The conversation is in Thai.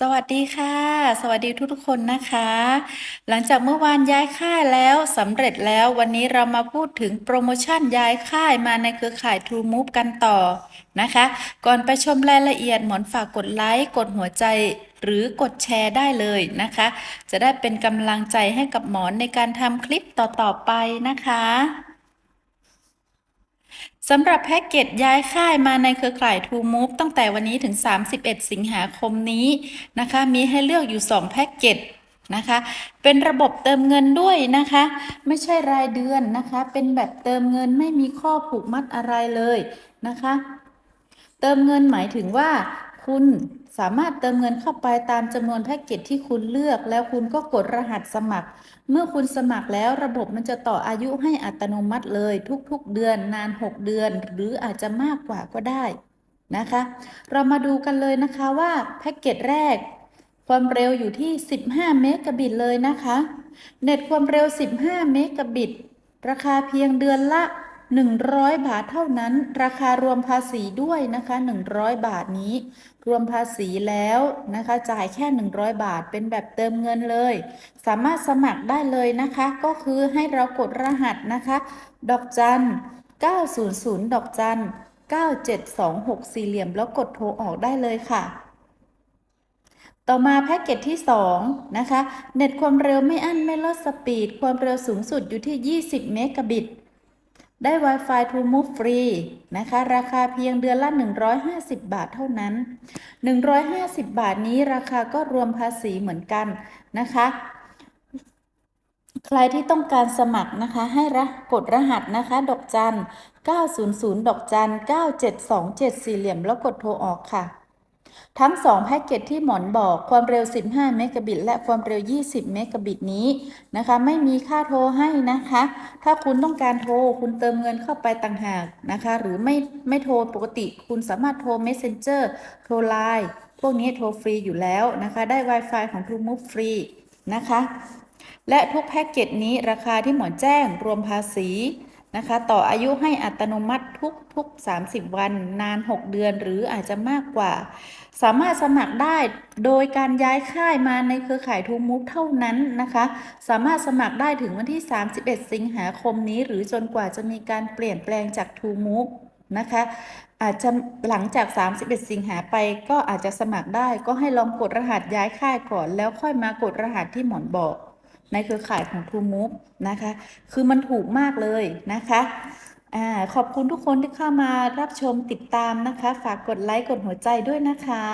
สวัสดีค่ะ สวัสดีทุกๆคนนะคะ หลังจากเมื่อวานย้ายค่ายแล้วสำเร็จแล้ววันนี้เรามาพูดถึงโปรโมชั่นย้ายค่ายมาในเครือข่าย True Move กันต่อนะคะ ก่อนไปชมรายละเอียดหมอนฝากกดไลค์กดหัวใจหรือกดแชร์ได้เลยนะคะ จะได้เป็นกำลังใจให้กับหมอนในการทำคลิปต่อๆไปนะคะ สำหรับแพ็กเกจย้ายค่ายมาในเครือข่าย True Move ตั้งแต่วันนี้ถึง 31 สิงหาคมนี้นะคะ มีให้เลือกอยู่ 2 แพ็กเกจนะคะ เป็นระบบเติมเงินด้วยนะคะ ไม่ใช่รายเดือนนะคะ เป็นแบบเติมเงินไม่มีข้อผูกมัดอะไรเลยนะคะ เติมเงินหมายถึงว่าคุณ สามารถเติมเงินเข้าไปตามจำนวนแพ็กเกจที่คุณเลือก แล้วคุณก็กดรหัสสมัคร เมื่อคุณสมัครแล้วระบบมันจะต่ออายุให้อัตโนมัติเลยทุกๆเดือนนาน 6 เดือน หรืออาจจะมากกว่าก็ได้นะคะ เรามาดูกันเลยนะคะว่าแพ็กเกจแรก ความเร็วอยู่ที่ 15 เมกะบิตเลยนะคะ เน็ตความเร็ว 15 เมกะบิต ราคาเพียงเดือนละ 100 บาทเท่านั้น ราคารวมภาษีด้วยนะคะ 100 บาทนี้ รวมภาษีแล้วนะคะ จ่ายแค่ 100 บาทเป็นแบบเติมเงินเลย สามารถสมัครได้เลยนะคะ ก็คือให้เรากดรหัสนะคะ ดอกจัน 900 ดอกจัน 9726สี่เหลี่ยม แล้วกดโทรออกได้เลยค่ะต่อมาแพ็กเกจที่ 2 นะคะ เน็ตความเร็วไม่อั้นไม่ลดสปีด ความเร็วสูงสุดอยู่ที่ 20 เมกะบิต ได้ Wi-Fi True Move ฟรีนะคะ ราคาเพียงเดือนละ 150 บาทเท่านั้น 150 บาทนี้ราคาก็รวมภาษีเหมือนกันนะคะ ใครที่ต้องการสมัครนะคะ ให้รกดรหัสนะคะ ดอกจัน 900 ดอกจัน 9727สี่เหลี่ยมแล้วกดโทรออกค่ะ ทั้ง 2 แพ็กเกจที่หมอนบอกความเร็ว 15 เมกะบิต และความเร็ว 20 เมกะบิตนี้นะคะ ไม่มีค่าโทรให้นะคะ ถ้าคุณต้องการโทร คุณเติมเงินเข้าไปต่างหากนะคะ หรือไม่ไม่โทรปกติคุณสามารถโทร Messenger โทร Line พวกนี้โทรฟรีอยู่แล้วนะคะ ได้ Wi-Fi ของ True Move ฟรีนะคะ และทุกแพ็กเกจนี้ราคาที่หมอนแจ้งรวมภาษี นะคะ ต่ออายุให้อัตโนมัติทุกทุก 30 วันนาน 6 เดือนหรืออาจจะมากกว่า สามารถสมัครได้โดยการย้ายค่ายมาในเครือข่ายทูมูฟเท่านั้นนะคะ สามารถสมัครได้ถึงวันที่ 31 สิงหาคมนี้ หรือจนกว่าจะมีการเปลี่ยนแปลงจากทูมูฟนะคะ อาจจะหลังจาก 31 สิงหาไปก็อาจจะสมัครได้ ก็ให้ลองกดรหัสย้ายค่ายก่อน แล้วค่อยมากดรหัสที่หมอนบอก ในเครือข่ายของ True Move นะคะ คือมันถูกมากเลยนะคะอ่าขอบคุณทุกคนที่เข้ามารับชมติดตามนะคะ ฝากกดไลค์กดหัวใจด้วยนะคะ